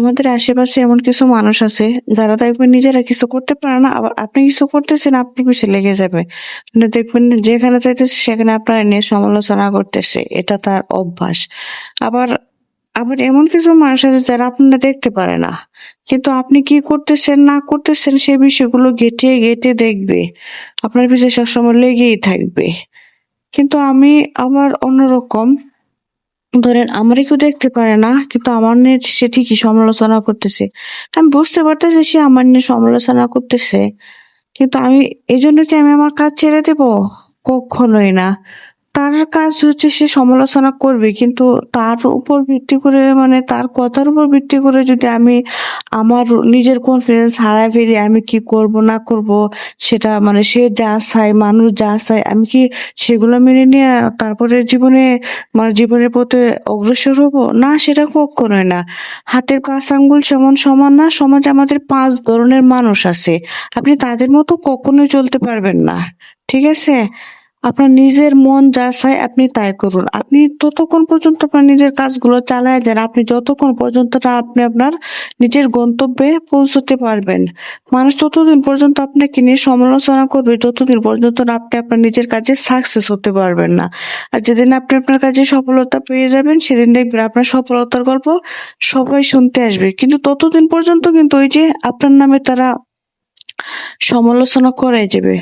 আমাদের আশেপাশে এমন কিছু মানুষ আছে, যারা দেখবেন নিজেরা কিছু করতে পারে না, আবার আপনি কিছু করতেছেন, আপনার পিছিয়ে লেগে যাবে। মানে দেখবেন যেখানে চাইতেছে সেখানে আপনারা নিয়ে সমালোচনা করতেছে। এটা তার অভ্যাস। আবার আবার এমন কিছু মানুষ আছে যারা আপনারা দেখতে পারে না। কিন্তু আপনি কি করতেছেন, না করতেছেন, সে বিষয়গুলো গেটে গেটে দেখবে। আপনার পিছিয়ে সবসময় লেগেই থাকবে। কিন্তু আমি আবার অন্যরকম ধরেন আমারই কেউ দেখতে পারে না, কিন্তু আমার নিয়ে সে ঠিকই সমালোচনা করতেছে। আমি বুঝতে পারতেছি সে আমার নিয়ে সমালোচনা করতেছে, কিন্তু আমি এই জন্য কি আমি আমার কাজ ছেড়ে দেব? কখনোই না। তার কাজ হচ্ছে সে সমালোচনা করবে, কিন্তু তার উপর ভিত্তি করে মানে তার কথার উপর ভিত্তি করে যদি আমি আমার নিজের কনফিডেন্স হারায় ফেলি, আমি কি করব, না করব, সেটা মানে সে যা চায়, মানুষ যা চায়, আমি কি সেগুলো মেনে নিয়ে তারপরে জীবনে মানে জীবনের পথে অগ্রসর হব? না, সেটা কখনোই না। হাতের পাঁচ আঙ্গুল সমান সমান না, সমাজে আমাদের পাঁচ ধরনের মানুষ আছে। আপনি তাদের মতো কখনোই চলতে পারবেন না। ঠিক আছে? আপনার নিজের মন যা চায় আপনি তাই করুন। আপনি ততক্ষণ পর্যন্ত আপনার নিজের কাজগুলো চালায় যান। আপনি যতক্ষণ পর্যন্ত আপনি আপনার নিজের গন্তব্যে পৌঁছতে পারবেন। মানুষ ততদিন পর্যন্ত আপনাকে নিয়ে সমালোচনা করবে, ততদিন পর্যন্ত আপনি আপনার নিজের কাজে সাকসেস হতে পারবেন না। আর যেদিন আপনি আপনার কাজে সফলতা পেয়ে যাবেন, সেদিন দেখবেন আপনার সফলতার গল্প সবাই শুনতে আসবে। কিন্তু ততদিন পর্যন্ত কিন্তু ওই যে আপনার নামে তারা সমালোচনা করাই যাবে।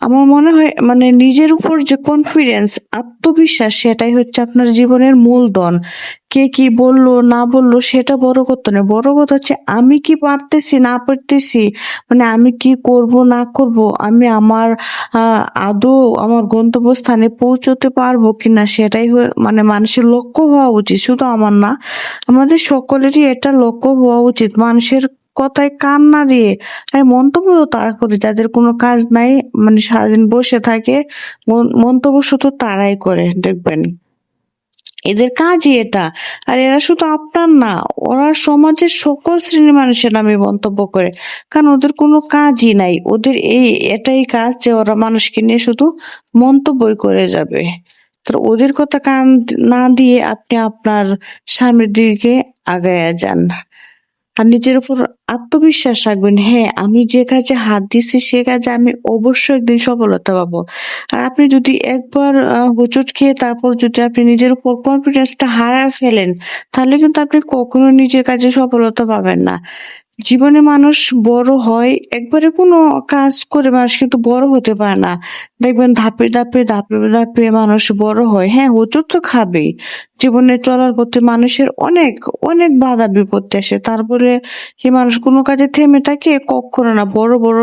আমার মনে হয় মানে নিজের উপর যে কনফিডেন্স আত্মবিশ্বাস, সেটাই হচ্ছে আপনার জীবনের মূলধন। কে কি বলল, না বলল, সেটা বড় কথা নয়। বড় কথা হচ্ছে, আমি কি পারতেছি, না পারতেছি মানে আমি কি করব, না করব, আমি আমার আদৌ আমার গন্তব্যস্থানে পৌঁছতে পারব কিনা, সেটাই মানে মানুষের লক্ষ্য হওয়া উচিত। শুধু আমার না, আমাদের সকলেরই এটা লক্ষ্য হওয়া উচিত। মানুষের কথায় কান না দিয়ে। আর মন্তব্য তারা করে যাদের কোনো কাজ নাই মানে সারাদিন বসে থাকে, মন- মন্তব্য শুধু তারাই করে, দেখবেন। এদের কাজই এটা। আর এরা শুধু আপনার না, ওরা সমাজের সকল শ্রেণির মানুষের নামে মন্তব্য করে। কারণ ওদের কোনো কাজই নাই। ওদের এই, এটাই কাজ যে ওরা মানুষকে নিয়ে শুধু মন্তব্যই করে যাবে। তো ওদের কথা কান না দিয়ে আপনি আপনার স্বামীর দিকে আগায়া যান। আর নিজের উপর আত্মবিশ্বাস রাখবেন হ্যাঁ আমি যে কাজে হাত দিচ্ছি সে কাজে আমি অবশ্যই একদিন সফলতা পাবো। আর আপনি যদি একবার হোঁচট খেয়ে তারপর যদি আপনি নিজের উপর কনফিডেন্সটা হারায় ফেলেন, তাহলে কিন্তু আপনি কখনো নিজের কাজে সফলতা পাবেন না। জীবনে মানুষ বড় হয়, একবারে কোনো কাজ করে মানুষ কিন্তু বড় হতে পারে না। দেখবেন ধাপে ধাপে ধাপে ধাপে মানুষ বড় হয়। হ্যাঁ হোঁচট তো খাবেই। জীবনে চলার পথে মানুষের অনেক অনেক বাধা বিপত্তি আসে তারপরে কি মানুষ কোনো কাজে থেমে থাকে কখনো না। বড় বড়